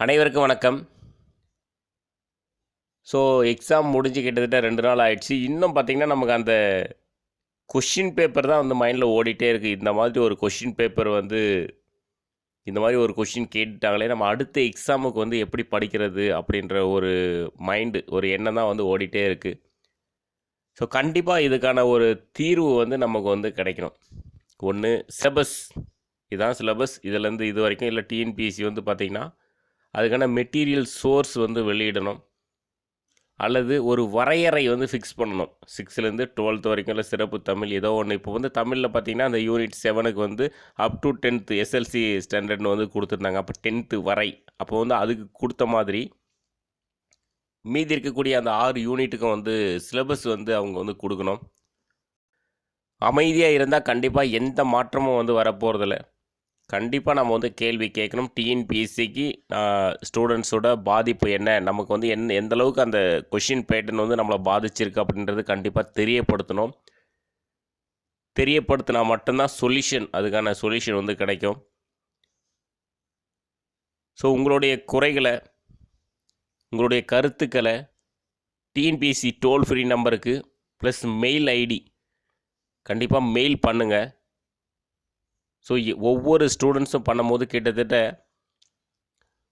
அனைவருக்கும் வணக்கம். So exam முடிஞ்சு கிட்டத்தட்ட ரெண்டு நாள் ஆயிடுச்சு. இன்னும் பார்த்தீங்கன்னா நமக்கு அந்த கொஷின் பேப்பர் தான் வந்து மைண்டில் ஓடிட்டே இருக்குது இந்த மாதிரி ஒரு கொஷின் பேப்பர் வந்து இந்த மாதிரி ஒரு கொஷின் கேட்டுட்டாங்களே நம்ம அடுத்த எக்ஸாமுக்கு வந்து எப்படி படிக்கிறது அப்படின்ற ஒரு மைண்டு ஒரு எண்ணம் தான் வந்து ஓடிட்டே இருக்குது ஸோ கண்டிப்பாக இதுக்கான ஒரு தீர்வு வந்து நமக்கு வந்து கிடைக்கணும். ஒன்று சிலபஸ் இதுதான் சிலபஸ் இதுலேருந்து இது வரைக்கும் இல்லை டிஎன்பிஎஸ்சி வந்து பார்த்திங்கன்னா அதுக்கான மெட்டீரியல் சோர்ஸ் வந்து வெளியிடணும். அல்லது ஒரு வரையறை வந்து ஃபிக்ஸ் பண்ணணும். சிக்ஸ்லேருந்து டுவெல்த் வரைக்கும் இல்லை சிறப்பு தமிழ் ஏதோ ஒன்று இப்போ வந்து தமிழில் பார்த்தீங்கன்னா அந்த யூனிட் செவனுக்கு வந்து அப் டு டென்த்து எஸ்எல்சி ஸ்டாண்டர்ட்னு வந்து கொடுத்துருந்தாங்க. அப்போ டென்த்து வரை. அப்போ வந்து அதுக்கு கொடுத்த மாதிரி மீதி இருக்கக்கூடிய அந்த ஆறு யூனிட்டுக்கும் வந்து சிலபஸ் வந்து அவங்க வந்து கொடுக்கணும். அமைதியாக இருந்தால் கண்டிப்பாக எந்த மாற்றமும் வந்து வரப்போகிறதில்ல கண்டிப்பாக நம்ம வந்து கேள்வி கேட்கணும். டிஎன்பிஎஸ்சிக்கு ஸ்டூடெண்ட்ஸோட பாதிப்பு என்ன? நமக்கு வந்து என்ன எந்த அளவுக்கு அந்த கொஷின் பேட்டர்ன் வந்து நம்மளை பாதிச்சிருக்கு அப்படின்றது கண்டிப்பாக தெரியப்படுத்தணும். தெரியப்படுத்தினா மட்டும்தான் சொல்யூஷன் அதுக்கான சொல்யூஷன் வந்து கிடைக்கும். ஸோ உங்களுடைய குறைகளை உங்களுடைய கருத்துக்களை டிஎன்பிஎஸ்சி டோல் ஃப்ரீ நம்பருக்கு ப்ளஸ் மெயில் ஐடி கண்டிப்பாக மெயில் பண்ணுங்கள் ஸோ ஒவ்வொரு ஸ்டூடெண்ட்ஸும் பண்ணும்போது கிட்டத்தட்ட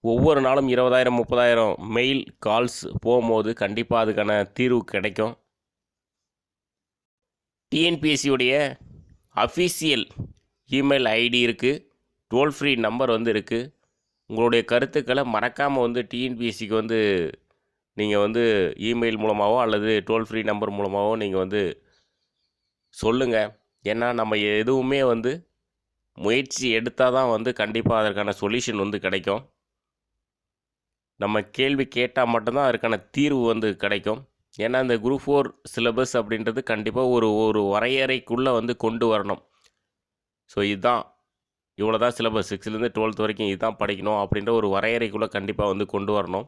ஒவ்வொரு நாளும் இருபதாயிரம் முப்பதாயிரம் மெயில் கால்ஸ் போகும்போது கண்டிப்பாக அதுக்கான தீர்வு கிடைக்கும். டிஎன்பிஎஸ்சியுடைய அஃபீஷியல் இமெயில் ஐடி இருக்குது டோல் ஃப்ரீ நம்பர் வந்து இருக்குது உங்களுடைய கருத்துக்களை மறக்காமல் வந்து டிஎன்பிஎஸ்சிக்கு வந்து நீங்கள் வந்து இமெயில் மூலமாகவோ அல்லது டோல் ஃப்ரீ நம்பர் மூலமாகவோ நீங்கள் வந்து சொல்லுங்கள் ஏன்னா நம்ம எதுவுமே வந்து முயற்சி எடுத்தால் தான் வந்து கண்டிப்பாக அதற்கான சொல்யூஷன் வந்து கிடைக்கும். நம்ம கேள்வி கேட்டால் மட்டும்தான் அதற்கான தீர்வு வந்து கிடைக்கும். ஏன்னா இந்த குரூப் ஃபோர் சிலபஸ் அப்படின்றது கண்டிப்பாக ஒரு ஒரு வரையறைக்குள்ளே வந்து கொண்டு வரணும். ஸோ இதுதான். இவ்வளோ தான் சிலபஸ் சிக்ஸ்த்லேருந்து டுவெல்த் வரைக்கும் இதுதான் படிக்கணும் அப்படின்ற ஒரு வரையறைக்குள்ளே கண்டிப்பாக வந்து கொண்டு வரணும்.